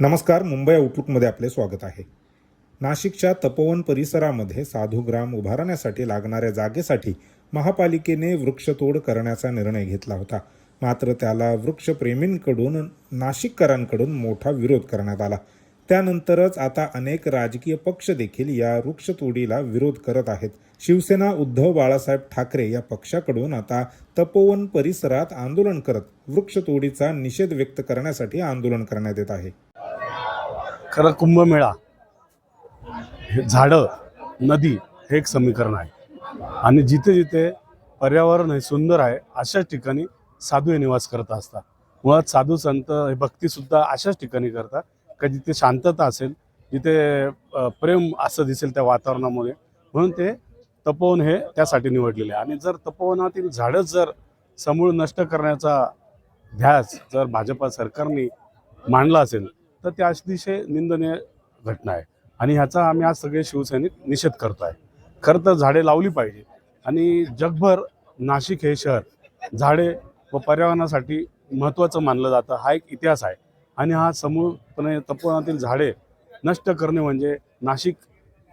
नमस्कार मुंबई आउटलुकमध्ये आपले स्वागत आहे. नाशिकच्या तपोवन परिसरामध्ये साधूग्राम उभारण्यासाठी लागणाऱ्या जागेसाठी महापालिकेने वृक्षतोड करण्याचा निर्णय घेतला होता. मात्र त्याला वृक्षप्रेमींकडून नाशिककरांकडून मोठा विरोध करण्यात आला. त्यानंतरच आता अनेक राजकीय पक्ष देखील या वृक्षतोडीला विरोध करत आहेत. शिवसेना उद्धव बाळासाहेब ठाकरे या पक्षाकडून आता तपोवन परिसरात आंदोलन करत वृक्षतोडीचा निषेध व्यक्त करण्यासाठी आंदोलन करण्यात येत आहे. खरं कुंभमेळा हे झाडं नदी हे एक समीकरण आहे. आणि जिथे जिथे पर्यावरण हे सुंदर आहे अशाच ठिकाणी साधू हे निवास करत असतात. मुळात साधू संत हे भक्तीसुद्धा अशाच ठिकाणी करतात का जिथे शांतता असेल जिथे प्रेम असं दिसेल त्या वातावरणामुळे म्हणून ते तपोवन हे त्यासाठी निवडलेले आहे. आणि जर तपोवनातील झाडंच जर समूळ नष्ट करण्याचा ध्यास जर भाजपा सरकारने मांडला असेल तर त्या अतिशय निंदनीय घटना आहे. आणि ह्याचा आम्ही आज सगळे शिवसैनिक निषेध करतो आहे खरं तर झाडे लावली पाहिजे. आणि जगभर नाशिक हे शहर झाडे व पर्यावरणासाठी महत्त्वाचं मानलं जातं. हा एक इतिहास आहे. आणि हा समूळपणे तपोवनातील झाडे नष्ट करणे म्हणजे नाशिक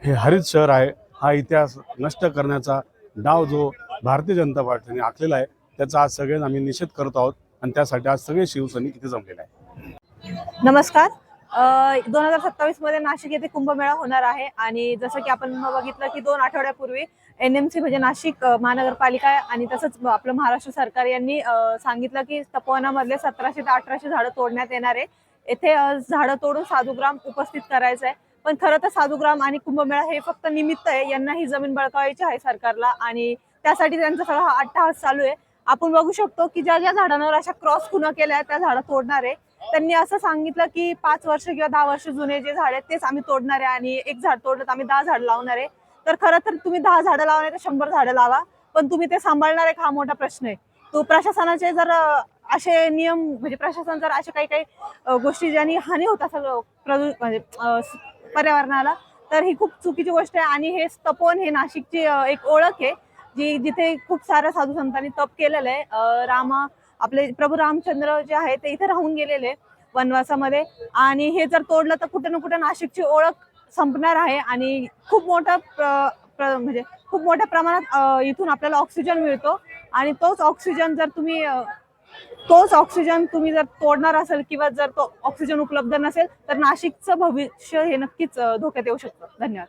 हे हरित शहर आहे. हा इतिहास नष्ट करण्याचा डाव जो भारतीय जनता पार्टीने आखलेला आहे त्याचा आज सगळेच आम्ही निषेध करत आहोत. आणि त्यासाठी आज सगळे शिवसैनिक इथे जमलेले आहे नमस्कार. दोन हजार सत्तावीसमध्ये नाशिक येथे कुंभमेळा होणार आहे आणि जसं की आपण बघितलं की दोन आठवड्यापूर्वी एन एम सी म्हणजे नाशिक महानगरपालिका आणि तसंच आपलं महाराष्ट्र सरकार यांनी सांगितलं की तपोवनामधले सतराशे ते अठराशे झाडं तोडण्यात येणार आहे. येथे झाडं तोडून साधूग्राम उपस्थित करायचं आहे. पण खरं तर साधुग्राम आणि कुंभमेळा हे फक्त निमित्त आहे. यांना ही जमीन बळकावायची आहे सरकारला आणि त्यासाठी त्यांचा सगळा हा अट्टहास चालू आहे. आपण बघू शकतो की ज्या ज्या झाडांवर अशा क्रॉस खुणा केल्या आहेत त्या झाडं तोडणार आहे. त्यांनी असं सांगितलं की पाच वर्ष किंवा दहा वर्ष जुने जे झाड आहेत तेच आम्ही तोडणार आहे आणि एक झाड तोडलं तर आम्ही दहा झाड लावणार आहे. तर खरं तर तुम्ही दहा झाडं लावा तर शंभर झाडं लावा पण तुम्ही ते सांभाळणार आहे हा मोठा प्रश्न आहे. तो प्रशासनाचे जर असे नियम म्हणजे प्रशासन जर अशा काही काही गोष्टी ज्यांनी हानी होत असं प्रदू म्हणजे पर्यावरणाला तर ही खूप चुकीची गोष्ट आहे आणि हे तपोवन हे नाशिकची एक ओळख आहे जी जिथे खूप साऱ्या साधू संतांनी तप केलेलं आहे. रामा आपले प्रभू रामचंद्र जे आहे ते इथे राहून गेलेले वनवासामध्ये. आणि हे जर तोडलं तर कुठे ना कुठे नाशिकची ओळख संपणार आहे. आणि खूप मोठं प्र- प्र- म्हणजे खूप मोठ्या प्रमाणात इथून आपल्याला ऑक्सिजन मिळतो. आणि तोच ऑक्सिजन जर तुम्ही तोच ऑक्सिजन तुम्ही जर तोडणार असेल किंवा जर तो ऑक्सिजन उपलब्ध नसेल तर नाशिकचं भविष्य हे नक्कीच धोक्यात येऊ शकतं. धन्यवाद.